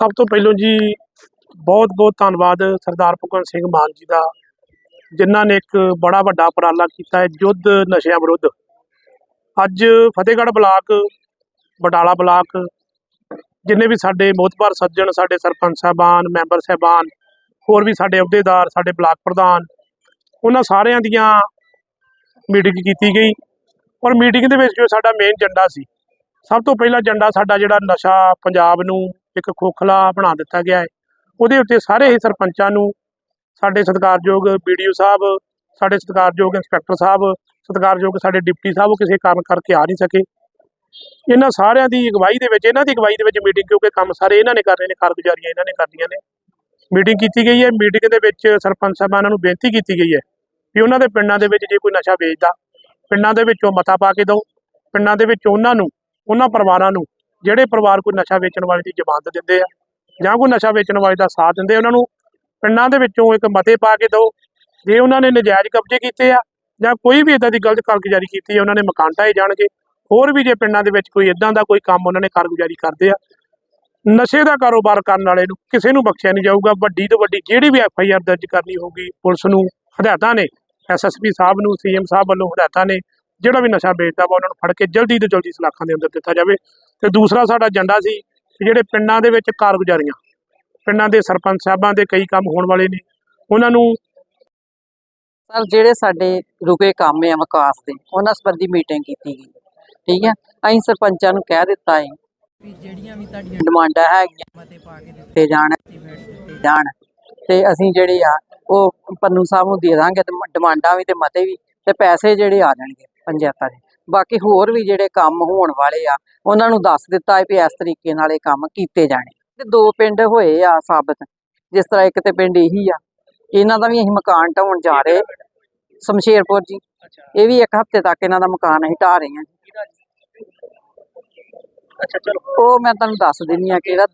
ਸਭ ਤੋਂ ਪਹਿਲਾਂ ਜੀ ਬਹੁਤ ਬਹੁਤ ਧੰਨਵਾਦ ਸਰਦਾਰ ਭਗਵੰਤ ਸਿੰਘ ਮਾਨ ਜੀ ਦਾ, ਜਿਨ੍ਹਾਂ ਨੇ ਇੱਕ ਬੜਾ ਵੱਡਾ ਉਪਰਾਲਾ ਕੀਤਾ ਹੈ ਯੁੱਧ ਨਸ਼ਿਆਂ ਵਿਰੁੱਧ। ਅੱਜ ਫਤਿਹਗੜ੍ਹ ਬਲਾਕ, ਬਟਾਲਾ ਬਲਾਕ, ਜਿੰਨੇ ਵੀ ਸਾਡੇ ਮੋਤਬਰ ਸੱਜਣ, ਸਾਡੇ ਸਰਪੰਚ ਸਾਹਿਬਾਨ, ਮੈਂਬਰ ਸਾਹਿਬਾਨ, ਹੋਰ ਵੀ ਸਾਡੇ ਅਹੁਦੇਦਾਰ, ਸਾਡੇ ਬਲਾਕ ਪ੍ਰਧਾਨ, ਉਹਨਾਂ ਸਾਰਿਆਂ ਦੀਆਂ ਮੀਟਿੰਗ ਕੀਤੀ ਗਈ। ਔਰ ਮੀਟਿੰਗ ਦੇ ਵਿੱਚ ਜੋ ਸਾਡਾ ਮੇਨ ਏਜੰਡਾ ਸੀ ਸਭ ਤੋਂ ਪਹਿਲਾ ਏਜੰਡਾ ਸਾਡਾ ਜਿਹੜਾ ਨਸ਼ਾ ਪੰਜਾਬ ਨੂੰ ਇੱਕ ਖੋਖਲਾ ਬਣਾ ਦਿੱਤਾ ਗਿਆ ਹੈ। ਉਹਦੇ ਉੱਤੇ ਸਾਰੇ ਹੀ ਸਰਪੰਚਾਂ ਨੂੰ ਸਾਡੇ ਸਤਿਕਾਰਯੋਗ ਵੀਡੀਓ ਸਾਹਿਬ, ਸਾਡੇ ਸਤਿਕਾਰਯੋਗ ਇੰਸਪੈਕਟਰ ਸਾਹਿਬ, ਸਤਿਕਾਰਯੋਗ ਸਾਡੇ ਡਿਪਟੀ ਸਾਹਿਬ ਉਹ ਕਿਸੇ ਕਾਰਨ ਕਰਕੇ ਆ ਨਹੀਂ ਸਕੇ। ਇਹਨਾਂ ਸਾਰਿਆਂ ਦੀ ਅਗਵਾਈ ਦੇ ਵਿੱਚ, ਇਹਨਾਂ ਦੀ ਅਗਵਾਈ ਦੇ ਵਿੱਚ ਮੀਟਿੰਗ ਕਿਉਂਕਿ ਕੰਮ ਸਾਰੇ ਇਹਨਾਂ ਨੇ ਕਰਨੇ ਨੇ, ਕਾਰਗੁਜ਼ਾਰੀਆਂ ਇਹਨਾਂ ਨੇ ਕਰਨੀਆਂ ਨੇ। ਮੀਟਿੰਗ ਕੀਤੀ ਗਈ ਹੈ, ਮੀਟਿੰਗ ਦੇ ਵਿੱਚ ਸਰਪੰਚ ਸਾਹਿਬਾਨਾਂ ਨੂੰ ਬੇਨਤੀ ਕੀਤੀ ਗਈ ਹੈ ਵੀ ਉਹਨਾਂ ਦੇ ਪਿੰਡਾਂ ਦੇ ਵਿੱਚ ਜੇ ਕੋਈ ਨਸ਼ਾ ਵੇਚਦਾ, ਪਿੰਡਾਂ ਦੇ ਵਿੱਚੋਂ ਮਤਾ ਪਾ ਕੇ ਦਿਓ, ਪਿੰਡਾਂ ਦੇ ਵਿੱਚ ਉਹਨਾਂ ਨੂੰ ਉਹਨਾਂ ਪਰਿਵਾਰਾਂ ਨੂੰ, ਜਿਹੜੇ ਪਰਿਵਾਰ ਕੋਈ ਨਸ਼ਾ ਵੇਚਣ ਵਾਲੇ ਦੀ ਜ਼ਮਾਨਤ ਦਿੰਦੇ ਆ ਜਾਂ ਕੋਈ ਨਸ਼ਾ ਵੇਚਣ ਵਾਲੇ ਦਾ ਸਾਥ ਦਿੰਦੇ ਉਹਨਾਂ ਨੂੰ ਪਿੰਡਾਂ ਦੇ ਵਿੱਚੋਂ ਇੱਕ ਮਤੇ ਪਾ ਕੇ ਦਿਓ। ਜੇ ਉਹਨਾਂ ਨੇ ਨਜਾਇਜ਼ ਕਬਜ਼ੇ ਕੀਤੇ ਆ ਜਾਂ ਕੋਈ ਵੀ ਇਦਾਂ ਦੀ ਗਲਤ ਕਾਰਗੁਜ਼ਾਰੀ ਕੀਤੀ ਹੈ ਉਹਨਾਂ ਨੇ ਮਕਾਨ ਢਾਏ ਜਾਣਗੇ। ਹੋਰ ਵੀ ਜੇ ਪਿੰਡਾਂ ਦੇ ਵਿੱਚ ਕੋਈ ਇਦਾਂ ਦਾ ਕੋਈ ਕੰਮ ਉਹਨਾਂ ਨੇ ਕਾਰਗੁਜ਼ਾਰੀ ਕਰਦੇ ਆ, ਨਸ਼ੇ ਦਾ ਕਾਰੋਬਾਰ ਕਰਨ ਵਾਲੇ ਨੂੰ ਕਿਸੇ ਨੂੰ ਬਖਸ਼ਿਆ ਨਹੀਂ ਜਾਊਗਾ। ਵੱਡੀ ਤੋਂ ਵੱਡੀ ਜਿਹੜੀ ਵੀ ਐਫ ਆਈ ਆਰ ਦਰਜ ਕਰਨੀ ਹੋਊਗੀ, ਪੁਲਿਸ ਨੂੰ, ਹਦਾਇਤਾਂ ਨੇ। ਐਸਐਸਪੀ ਸਾਹਿਬ ਨੂੰ ਸੀਐਮ ਸਾਹਿਬ ਵੱਲੋਂ ਹਦਾਇਤਾਂ ਨੇ। ਜਿਹੜਾ ਵੀ ਨਸ਼ਾ ਵੇਚਦਾ ਵਾ, ਉਹਨਾਂ ਨੂੰ ਫੜ ਕੇ ਜਲਦੀ ਤੋਂ ਜਲਦੀ ਸਲਾਖਾਂ ਦੇ ਅੰਦਰ ਦਿੱਤਾ ਜਾਵੇ। ਤੇ ਦੂਸਰਾ ਸਾਡਾ ਏਜੰਡਾ ਸੀ ਕਿ ਜਿਹੜੇ ਪਿੰਡਾਂ ਦੇ ਵਿੱਚ ਕਾਰਗੁਜ਼ਾਰੀਆਂ, ਪਿੰਡਾਂ ਦੇ ਸਰਪੰਚ ਸਾਹਿਬਾਂ ਦੇ ਕਈ ਕੰਮ ਹੋਣ ਵਾਲੇ ਨੇ, ਉਹਨਾਂ ਨੂੰ ਸਰ, ਜਿਹੜੇ ਸਾਡੇ ਰੁਕੇ ਕੰਮ ਆ ਵਿਕਾਸ ਦੇ, ਉਹਨਾਂ ਸੰਬੰਧੀ ਮੀਟਿੰਗ ਕੀਤੀ ਗਈ। ਠੀਕ ਹੈ ਅਸੀਂ ਸਰਪੰਚਾਂ ਨੂੰ ਕਹਿ ਦਿੱਤਾ ਹੈ ਵੀ ਜਿਹੜੀਆਂ ਵੀ ਤੁਹਾਡੀਆਂ ਡਿਮਾਂਡਾਂ ਹੈਗੀਆਂ, ਮਤੇ ਪਾ ਕੇ ਦਿੱਤੇ ਜਾਣ ਦਿੱਤੇ ਜਾਣ। ਤੇ ਅਸੀਂ ਜਿਹੜੇ ਆ, ਉਹ ਪੰਨੂ ਸਾਹਿਬ ਨੂੰ ਦੇ ਦਾਂਗੇ, ਤੇ ਡਿਮਾਂਡਾਂ ਵੀ ਤੇ ਮਤੇ ਵੀ, ਤੇ ਪੈਸੇ ਜਿਹੜੇ ਆ ਜਾਣਗੇ। ਪੰਚਾਇਤਾਂ ਦੇ। ਬਾਕੀ ਹੋਰ ਵੀ ਜਿਹੜੇ ਕੰਮ ਹੋਣ ਵਾਲੇ ਆ ਉਹਨਾਂ ਨੂੰ ਦੱਸ ਦਿੱਤਾ ਹੈ ਵੀ ਇਸ ਤਰੀਕੇ ਨਾਲ ਇਹ ਕੰਮ ਕੀਤੇ ਜਾਣੇ। ਤੇ ਦੋ ਪਿੰਡ ਹੋਏ ਆ ਸਾਬਤ ਜਿਸ ਤਰ੍ਹਾਂ ਇੱਕ ਤੇ ਪਿੰਡ ਇਹੀ ਆ ਇਹਨਾਂ ਦਾ ਵੀ ਅਸੀਂ ਮਕਾਨ ਢਾਉਣ ਜਾ ਰਹੇ ਸ਼ਮਸ਼ੇਰਪੁਰ ਜੀ ਇਹ ਵੀ ਇੱਕ ਹਫ਼ਤੇ ਤੱਕ ਇਹਨਾਂ ਦਾ ਮਕਾਨ ਅਸੀਂ ਢਾ ਰਹੇ ਹਾਂ ਅੱਛਾ ਚਲੋ। ਉਹ ਮੈਂ ਤੁਹਾਨੂੰ ਦੱਸ ਦਿੰਨੀ ਆ ਕਿ ਇਹਦਾ